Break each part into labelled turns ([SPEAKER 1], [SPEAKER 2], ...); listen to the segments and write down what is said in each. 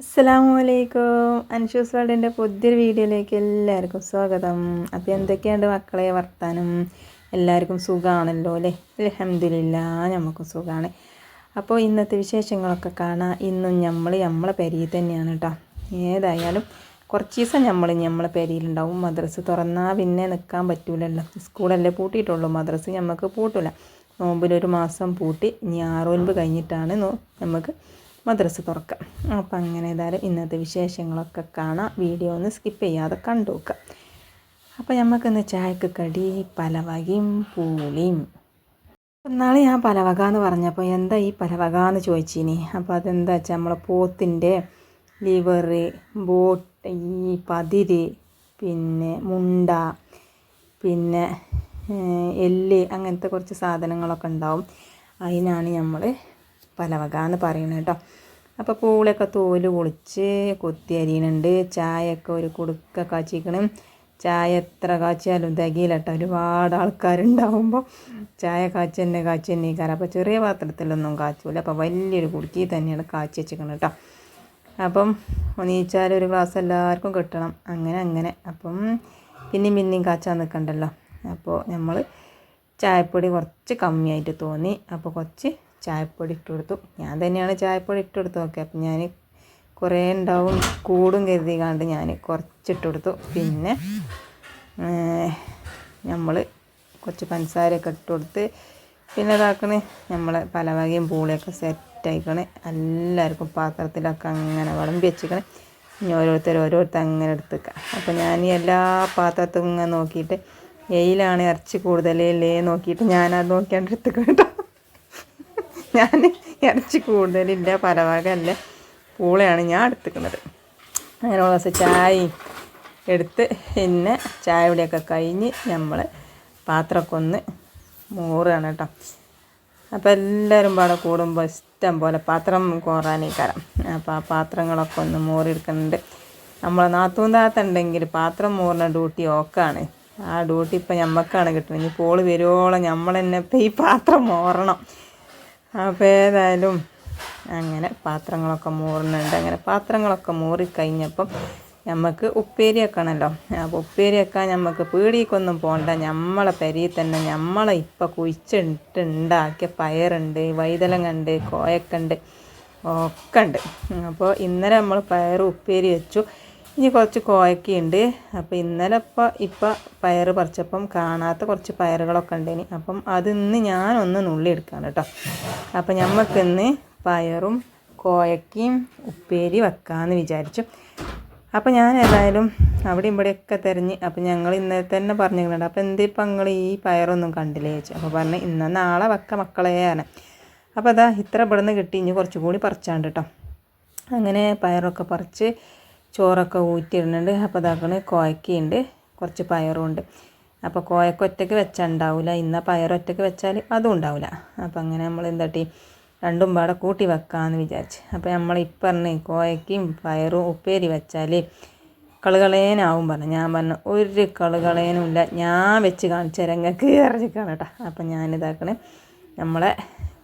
[SPEAKER 1] അസ്സലാമു അലൈക്കും അൻഷൂസ് വേൾഡിന്റെ പുതിയൊരു വീഡിയോയിലേക്ക് എല്ലാവർക്കും സ്വാഗതം. അപ്പോൾ എന്തൊക്കെയുണ്ട് മക്കളെ വർത്താനം? എല്ലാവർക്കും സുഖമാണല്ലോ അല്ലേ? അലഹമില്ല നമുക്കും സുഖമാണ് അപ്പോൾ ഇന്നത്തെ വിശേഷങ്ങളൊക്കെ കാണാം. ഇന്നും നമ്മൾ നമ്മളെ പെരിയിൽ തന്നെയാണ് കേട്ടോ ഏതായാലും കുറച്ച് ദിവസം നമ്മൾ നമ്മളെ പെരിയിലുണ്ടാവും. മദ്രസ് തുറന്നാൽ പിന്നെ നിൽക്കാൻ പറ്റൂലല്ലോ. സ്കൂളല്ലേ പൂട്ടിയിട്ടുള്ളൂ. മദ്രസ് നമുക്ക് പൂട്ടില്ല നോമ്പിലൊരു മാസം പൂട്ടി ഇനി ആറോൻപ് കഴിഞ്ഞിട്ടാണ് നമുക്ക് മദ്രസ തുറക്കാം. അപ്പം അങ്ങനെ ഏതായാലും ഇന്നത്തെ വിശേഷങ്ങളൊക്കെ കാണാം. വീഡിയോ ഒന്ന് സ്കിപ്പ് ചെയ്യാതെ കണ്ടു അപ്പം നമുക്കിന്ന് ചായക്ക് കടി പലവകയും പൂളിയും. നാളെ ഞാൻ പലവക എന്ന് പറഞ്ഞപ്പോൾ എന്താ ഈ പലവക എന്ന് ചോദിച്ചിനി. അപ്പോൾ അതെന്താ വെച്ചാൽ നമ്മളെ പോത്തിന്റെ ലിവർ ബോട്ട് ഈ പതിര് പിന്നെ മുണ്ട പിന്നെ എല്ല് അങ്ങനത്തെ കുറച്ച് സാധനങ്ങളൊക്കെ ഉണ്ടാവും. അതിനാണ് നമ്മൾ പലവക എന്ന് പറയുന്നത് കേട്ടോ. അപ്പോൾ പൂളൊക്കെ തോൽ പൊളിച്ച് കൊത്തി അരിയണുണ്ട്. ചായയൊക്കെ ഒരു കുടുക്ക കാച്ചിക്കണം. ചായ എത്ര കാച്ചിയാലും തികയില്ല കേട്ടോ ഒരുപാട് ആൾക്കാരുണ്ടാവുമ്പോൾ ചായ കാച്ചി തന്നെ കാച്ചി തന്നെ കാരണം അപ്പോൾ ചെറിയ പാത്രത്തിലൊന്നും കാച്ചൂല. അപ്പോൾ വലിയൊരു കുടുക്കി തന്നെയാണ് കാച്ചി വെച്ചിരിക്കുന്നത് കേട്ടോ. അപ്പം ഒന്നിച്ചാൽ ഒരു ഗ്ലാസ് എല്ലാവർക്കും കിട്ടണം. അങ്ങനെ അങ്ങനെ. അപ്പം പിന്നെയും പിന്നെയും കാച്ചാൻ നിൽക്കണ്ടല്ലോ. അപ്പോൾ നമ്മൾ ചായപ്പൊടി കുറച്ച് കമ്മിയായിട്ട് തോന്നി. അപ്പോൾ കുറച്ച് ചായപ്പൊടി ഇട്ട് കൊടുത്തു. ഞാൻ തന്നെയാണ് ചായപ്പൊടി ഇട്ട് കൊടുത്തു ഓക്കെ അപ്പം ഞാൻ കുറേ ഉണ്ടാവും കൂടും കരുതി കണ്ട് ഞാൻ കുറച്ചിട്ട് കൊടുത്തു. പിന്നെ നമ്മൾ കുറച്ച് പഞ്ചസാരയൊക്കെ ഇട്ട് കൊടുത്ത് പിന്നെ ഇതാക്കണ്. നമ്മളെ പല വകയും പൂളിയൊക്കെ സെറ്റായിക്കണ് എല്ലാവർക്കും പാത്രത്തിലൊക്കെ അങ്ങനെ വിളമ്പി വെച്ചിക്കണേ. ഇനി ഓരോരുത്തർ ഓരോരുത്തർ അങ്ങനെ എടുത്തേക്കാം. അപ്പോൾ ഞാൻ എല്ലാ പാത്രത്തും ഇങ്ങനെ നോക്കിയിട്ട് എയിലാണ് ഇറച്ചി കൂടുതലല്ലേ നോക്കിയിട്ട് ഞാനത് നോക്കിയാണ്ട് എടുത്തേക്കണം കേട്ടോ ഞാൻ ഇറച്ചി കൂടുതലില്ല പലവകല്ല പൂളയാണ് ഞാൻ എടുത്തിക്കുന്നത്. അങ്ങനെ ഉള്ള ചായയും എടുത്ത് പിന്നെ ചായ ഇവിടെയൊക്കെ കഴിഞ്ഞ് നമ്മൾ പാത്രമൊക്കെ ഒന്ന് മൂറുകയാണ് കേട്ടോ. അപ്പോൾ എല്ലാവരും പാടെ കൂടുമ്പോൾ ഇഷ്ടം പോലെ പാത്രം കോറാനേക്കാരം. അപ്പോൾ ആ പാത്രങ്ങളൊക്കെ ഒന്ന് മൂറിയെടുക്കുന്നുണ്ട്. നമ്മളെ നാത്തൂൻ താത്തുണ്ടെങ്കിൽ പാത്രം മൂറിന ഡ്യൂട്ടി ഓക്കാണ്. ആ ഡ്യൂട്ടി ഇപ്പം ഞമ്മക്കാണ് കിട്ടുന്നത്. ഇനി പോൾ വരുവോളം നമ്മൾ തന്നെ ഇപ്പം ഈ പാത്രം മോറണം. അപ്പോൾ ഏതായാലും അങ്ങനെ പാത്രങ്ങളൊക്കെ മൂറുന്നുണ്ട് അങ്ങനെ പാത്രങ്ങളൊക്കെ മൂറിക്കഴിഞ്ഞപ്പം നമുക്ക് ഉപ്പേരി വെക്കണമല്ലോ അപ്പോൾ ഉപ്പേരി വെക്കാൻ നമുക്ക് പീടിക്കൊന്നും പോകണ്ട നമ്മളെ പെരിയിൽ തന്നെ നമ്മളെ ഇപ്പം കുഴിച്ചിട്ടുണ്ടാക്കിയ പയറുണ്ട് വൈതലങ്ങുണ്ട് കോയക്കുണ്ട് ഒക്കെ ഉണ്ട് അപ്പോൾ ഇന്നലെ നമ്മൾ പയർ ഉപ്പേരി വെച്ചു ഇനി കുറച്ച് കോയക്കുണ്ട് അപ്പോൾ ഇന്നലെ ഇപ്പോൾ ഇപ്പം പയർ പറിച്ചപ്പം കാണാത്ത കുറച്ച് പയറുകളൊക്കെ ഉണ്ടേനി. അപ്പം അതിന്ന് ഞാനൊന്ന് നുള്ളിയെടുക്കാണ് കേട്ടോ. അപ്പം ഞമ്മക്കിന്ന് പയറും കോയക്കയും ഉപ്പേരി വെക്കാമെന്ന് വിചാരിച്ചു. അപ്പോൾ ഞാൻ ഏതായാലും അവിടെ ഇവിടെയൊക്കെ തിരഞ്ഞ് അപ്പോൾ ഞങ്ങൾ ഇന്നലെ തന്നെ പറഞ്ഞിട്ടുണ്ട് അപ്പോൾ എന്തേ ഇപ്പം നിങ്ങൾ ഈ പയറൊന്നും കണ്ടില്ലേ ചോദിച്ചു. അപ്പോൾ പറഞ്ഞ് ഇന്ന നാളെ വെക്ക മക്കളെയാണ് അപ്പോൾ അതാ ഇത്ര ഇവിടുന്ന് കിട്ടി. ഇനി കുറച്ചും കൂടി പറിച്ചാണ്ട് കേട്ടോ. അങ്ങനെ പയറൊക്കെ പറിച്ച് ചോറൊക്കെ ഊറ്റിയിടുന്നുണ്ട്. അപ്പോൾ ഇതാക്കണ കോയക്കയുണ്ട് കുറച്ച് പയറും ഉണ്ട് അപ്പോൾ കോയക്ക ഒറ്റയ്ക്ക് വെച്ചാൽ ഉണ്ടാവില്ല ഇന്ന പയർ ഒറ്റയ്ക്ക് വെച്ചാൽ അതും ഉണ്ടാവില്ല അപ്പോൾ അങ്ങനെ നമ്മൾ എന്താട്ടി രണ്ടും പാടെ കൂട്ടി വെക്കാമെന്ന് വിചാരിച്ച്. അപ്പോൾ നമ്മൾ ഇപ്പറഞ്ഞ് കോയക്കയും പയറും ഉപ്പേരി വെച്ചാൽ കളുകളേനാവും പറഞ്ഞു. ഞാൻ പറഞ്ഞു ഒരു കളുകളേനും ഇല്ല. ഞാൻ വെച്ച് കാണിച്ചു തരാം. നിങ്ങൾക്ക് ഇറച്ചിക്കാണ് കേട്ടോ അപ്പം ഞാനിതാക്കണേ നമ്മളെ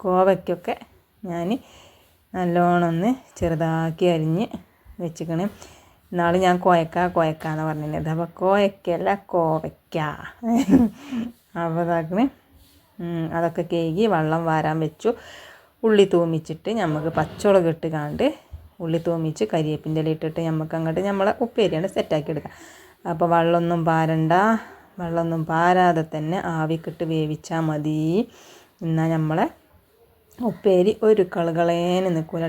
[SPEAKER 1] കോവയ്ക്കൊക്കെ ഞാൻ നല്ലോണം ഒന്ന് ചെറുതാക്കി അരിഞ്ഞ് വെച്ചിക്കണേ. നാളെ ഞാൻ കോയക്ക കോയക്ക എന്ന് പറഞ്ഞിരുന്നത് അപ്പോൾ കോയക്കല്ല കോവയ്ക്ക. അപ്പോൾ അതൊക്കെ കേകി വെള്ളം വാരാൻ വെച്ചു. ഉള്ളി തൂമിച്ചിട്ട് നമുക്ക് പച്ചമുളക് ഇട്ട് കാണ്ട് ഉള്ളി തൂമിച്ച് കരിയേപ്പിന്റെ ഇല ഇട്ടിട്ട് നമുക്ക് അങ്ങോട്ട് നമ്മളെ ഉപ്പേരിയാണ് സെറ്റാക്കി എടുക്കുക അപ്പോൾ വെള്ളമൊന്നും പാരണ്ട. വെള്ളമൊന്നും പാരാതെ തന്നെ ആവിക്കിട്ട് വേവിച്ചാൽ മതി. എന്നാൽ നമ്മളെ ഉപ്പേരി ഒരു കളുകളേന് നിൽക്കൂല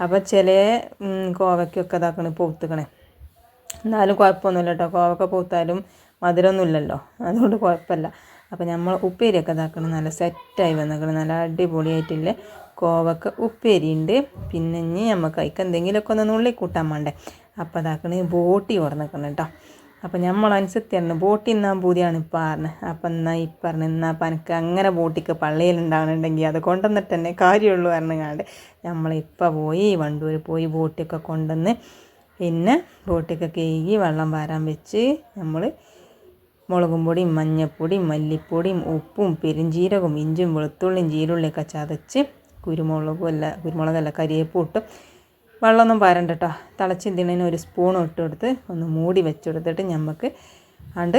[SPEAKER 1] അപ്പോൾ ചില കോവയ്ക്കൊക്കെ ഇതാക്കണേ പൂത്തുക്കണേ. എന്നാലും കുഴപ്പമൊന്നുമില്ല കേട്ടോ കോവക്ക പൂത്താലും മധുരമൊന്നുമില്ലല്ലോ. അതുകൊണ്ട് കുഴപ്പമില്ല. അപ്പോൾ നമ്മൾ ഉപ്പേരിയൊക്കെ ഇതാക്കണം നല്ല സെറ്റായി വന്നേക്കണം. നല്ല അടിപൊളിയായിട്ടില്ലേ കോവക്ക ഉപ്പേരി ഉണ്ട് പിന്നെ ഇനി നമുക്ക് അതിക്ക് എന്തെങ്കിലുമൊക്കെ ഒന്ന് നുള്ളി കൂട്ടാൻ വേണ്ടേ അപ്പോൾ ഇതാക്കണേ ബോട്ടി ഓർന്നിക്കണം കേട്ടോ അപ്പോൾ നമ്മൾ അനുസരിച്ചാണ് ബോട്ടി നിന്നാൻ പൂതിയാണ് ഇപ്പം പറഞ്ഞത് അപ്പം എന്നാൽ ഈ പറഞ്ഞ എന്നാൽ അപ്പം എനിക്ക് അങ്ങനെ ബോട്ടിക്ക് പള്ളിയിലുണ്ടാവണുണ്ടെങ്കിൽ അത് കൊണ്ടുവന്നിട്ട് തന്നെ കാര്യമുള്ളൂ പറഞ്ഞങ്ങാണ്ട് നമ്മളിപ്പോൾ പോയി വണ്ടൂർ പോയി ബോട്ടിയൊക്കെ കൊണ്ടുവന്ന് പിന്നെ ബോട്ടിയൊക്കെ കേകി വെള്ളം വാരാൻ വെച്ച് നമ്മൾ മുളകും പൊടിയും മഞ്ഞൾപ്പൊടിയും മല്ലിപ്പൊടിയും ഉപ്പും പെരുംജീരകവും ഇഞ്ചും വെളുത്തുള്ളിയും ജീരുള്ളിയൊക്കെ ചതച്ച് കുരുമുളകും അല്ല കുരുമുളകല്ല കരിയേപ്പും ഇട്ട് വെള്ളമൊന്നും പാരണ്ട കേട്ടോ തിളച്ചിന്തിണേന് ഒരു സ്പൂൺ ഇട്ട് കൊടുത്ത് ഒന്ന് മൂടി വെച്ചെടുത്തിട്ട് നമുക്ക് ആണ്ട്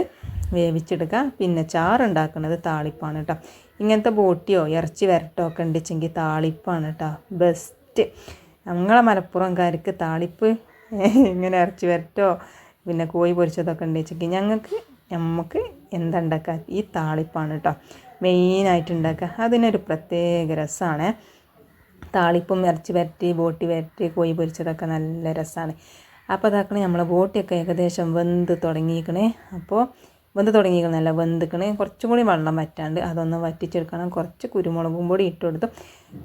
[SPEAKER 1] വേവിച്ചെടുക്കാം. പിന്നെ ചാറുണ്ടാക്കുന്നത് താളിപ്പാണ് കേട്ടോ ഇങ്ങനത്തെ ബോട്ടിയോ ഇറച്ചി വരട്ടോ ഒക്കെ ഉണ്ടെച്ചെങ്കിൽ താളിപ്പാണ് കേട്ടോ ബെസ്റ്റ് ഞങ്ങളെ മലപ്പുറംകാർക്ക് താളിപ്പ് ഇങ്ങനെ ഇറച്ചി വരട്ടോ പിന്നെ കോഴി പൊരിച്ചതൊക്കെ ഉണ്ടെച്ചെങ്കിൽ ഞങ്ങൾക്ക് നമുക്ക് എന്തുണ്ടാക്കുക ഈ താളിപ്പാണ് കേട്ടോ മെയിനായിട്ട് ഉണ്ടാക്കുക. അതിനൊരു പ്രത്യേക രസമാണ് താളിപ്പും ഇറച്ചി വരട്ടി ബോട്ടി വരട്ടി കോഴി പൊരിച്ചതൊക്കെ നല്ല രസമാണ് അപ്പോൾ അതാക്കണേ നമ്മളെ ബോട്ടിയൊക്കെ ഏകദേശം വെന്ത് തുടങ്ങിയിരിക്കണേ. അപ്പോൾ വെന്ത് തുടങ്ങിയിരിക്കണല്ല വെന്തിക്കണേ. കുറച്ചും കൂടി വെള്ളം വറ്റാണ്ട് അതൊന്ന് വറ്റിച്ചെടുക്കണം. കുറച്ച് കുരുമുളകും പൊടി ഇട്ട് കൊടുത്തു.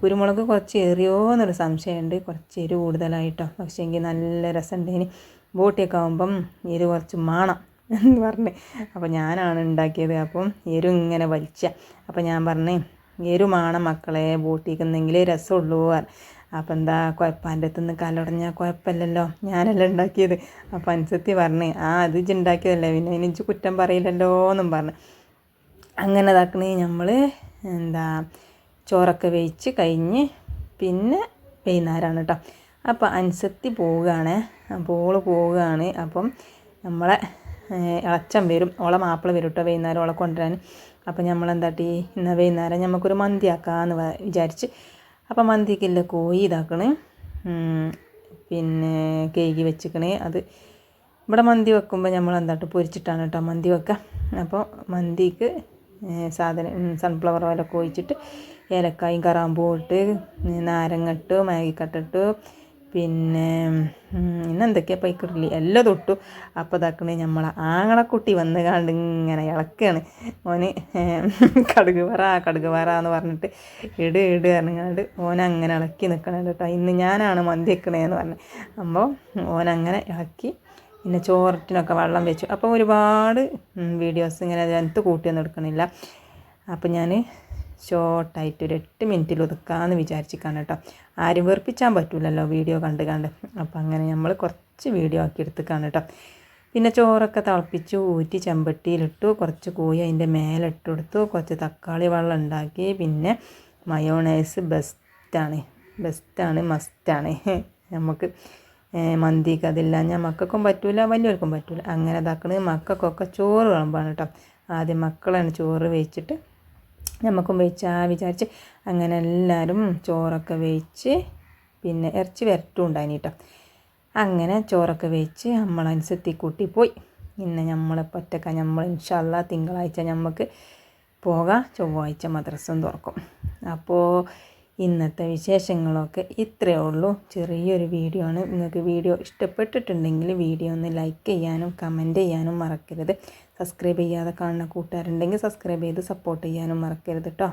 [SPEAKER 1] കുരുമുളക് കുറച്ച് എറിയോ എന്നൊരു സംശയമുണ്ട്. കുറച്ച് എരിവ് കൂടുതലായിട്ടോ. പക്ഷേ എങ്കിൽ നല്ല രസമുണ്ട്. ഇനി ബോട്ടിയൊക്കെ ആകുമ്പം എരിവ് കുറച്ച് മാണം എന്ന് പറഞ്ഞ്. അപ്പോൾ ഞാനാണ് ഉണ്ടാക്കിയത്. അപ്പം എരു ഇങ്ങനെ വലിച്ച. അപ്പോൾ ഞാൻ പറഞ്ഞേ എരുമാണ് മക്കളെ ബോട്ടിക്കുന്നെങ്കിലേ രസമുള്ളൂ അപ്പം എന്താ കുഴപ്പന്റെ അടുത്തുനിന്ന് അടുത്ത് നിന്ന് കലടഞ്ഞാൽ കുഴപ്പമില്ലല്ലോ ഞാനല്ല ഉണ്ടാക്കിയത്. അപ്പം അനുസത്തി പറഞ്ഞ് ആ അത് ഇജ് ഉണ്ടാക്കിയതല്ലേ. പിന്നെ ഇനിച്ച് കുറ്റം പറയില്ലല്ലോ എന്നും പറഞ്ഞു. അങ്ങനെ ഇതാക്കണേ നമ്മൾ എന്താ ചോറൊക്കെ വേവിച്ച് കഴിഞ്ഞ് പിന്നെ വൈകുന്നേരമാണ് കേട്ടോ അപ്പോൾ അനുസത്തി പോവുകയാണ്. അപ്പോൾ പോവുകയാണ്. അപ്പം നമ്മളെ ഇളച്ചം വരും. ഓളെ മാപ്പിള വരും കേട്ടോ വൈകുന്നേരം ഓളെ കൊണ്ടുവരാൻ. അപ്പം നമ്മൾ എന്താട്ടി ഇന്ന് വൈകുന്നേരം നമുക്കൊരു മന്തി ആക്കാമെന്ന് വിചാരിച്ച് അപ്പം മന്തിക്കില്ല കോഴി ഇതാക്കണേ. പിന്നെ കേകി വെച്ചിക്കണേ. അത് ഇവിടെ മന്തി വെക്കുമ്പോൾ നമ്മൾ എന്താട്ട് പൊരിച്ചിട്ടാണ് കേട്ടോ മന്തി വെക്കുക അപ്പോൾ മന്തിക്ക് സാധനം സൺഫ്ലവർ ഓയിലൊക്കെ ഒഴിച്ചിട്ട് ഏലക്കായും കറാമ്പൂ ഇട്ട് നാരങ്ങ മാഗി കട്ടിട്ട് പിന്നെ എന്തൊക്കെയാ പൈക്കിട്ടില്ല എല്ലാം തൊട്ടു. അപ്പോൾ ഇതാക്കണേ നമ്മളെ ആങ്ങളക്കുട്ടി വന്ന് കണ്ട് ഇങ്ങനെ ഇളക്കാണ് ഓന് കടുക് പറ കടുക് എന്ന് പറഞ്ഞിട്ട് ഇട് ഇട് പറഞ്ഞുകൊണ്ട് ഓൻ അങ്ങനെ ഇളക്കി നിൽക്കണം കേട്ടോ ഇന്ന് ഞാനാണ് മന്തി വെക്കണേന്ന് പറഞ്ഞു. അപ്പോൾ ഓൻ അങ്ങനെ ഇളക്കി പിന്നെ ചോററ്റിനൊക്കെ വെള്ളം വെച്ചു. അപ്പോൾ ഒരുപാട് വീഡിയോസ് ഇങ്ങനെ അതിനകത്ത് കൂട്ടിയൊന്നും എടുക്കണില്ല. അപ്പോൾ ഞാൻ ഷോർട്ടായിട്ട് ഒരു എട്ട് മിനിറ്റിൽ ഒതുക്കാമെന്ന് വിചാരിച്ചിരിക്കാണ് കേട്ടോ ആരും വെറുപ്പിച്ചാൻ പറ്റില്ലല്ലോ വീഡിയോ കണ്ട് കണ്ട്. അപ്പോൾ അങ്ങനെ നമ്മൾ കുറച്ച് വീഡിയോ ആക്കി എടുത്തേക്കാണ് കേട്ടോ പിന്നെ ചോറൊക്കെ തിളപ്പിച്ച് ഊറ്റി ചെമ്പട്ടിയിലിട്ടു കുറച്ച് കോഴി അതിന്റെ മേലെ ഇട്ട് കൊടുത്തു കുറച്ച് തക്കാളി വെള്ളം ഉണ്ടാക്കി പിന്നെ മയോണൈസ് ബെസ്റ്റാണ് ബെസ്റ്റാണ് മസ്റ്റാണ് നമുക്ക് മന്തിക്ക് അതില്ല. മക്കൾക്കും പറ്റൂല വലിയവർക്കും പറ്റൂല. അങ്ങനെ ഇതാക്കണത് മക്കൾക്കൊക്കെ ചോറ് വിളമ്പാണ് കേട്ടോ ആദ്യം മക്കളാണ് ചോറ് വേവിച്ചിട്ട് നമുക്കും വെച്ചാൽ വിചാരിച്ച് അങ്ങനെ എല്ലാവരും ചോറൊക്കെ വെച്ച് പിന്നെ ഇറച്ചി വരട്ടും ഉണ്ടായിന് കേട്ടോ അങ്ങനെ ചോറൊക്കെ വെച്ച് നമ്മളനുസരിച്ച് കൂട്ടി പോയി. ഇന്ന് നമ്മളെ പറ്റക്ക നമ്മൾ ഇൻഷല്ല തിങ്കളാഴ്ച നമുക്ക് പോകാം. ചൊവ്വാഴ്ച മദ്രസം തുറക്കും. അപ്പോൾ ഇന്നത്തെ വിശേഷങ്ങളൊക്കെ ഇത്രയേ ഉള്ളൂ. ചെറിയൊരു വീഡിയോ ആണ്. നിങ്ങൾക്ക് വീഡിയോ ഇഷ്ടപ്പെട്ടിട്ടുണ്ടെങ്കിൽ വീഡിയോ ഒന്ന് ലൈക്ക് ചെയ്യാനും കമന്റ് ചെയ്യാനും മറക്കരുത്. സബ്സ്ക്രൈബ് ചെയ്യാതെ കാണുന്ന കൂട്ടുകാരുണ്ടെങ്കിൽ സബ്സ്ക്രൈബ് ചെയ്ത് സപ്പോർട്ട് ചെയ്യാനും മറക്കരുത് കേട്ടോ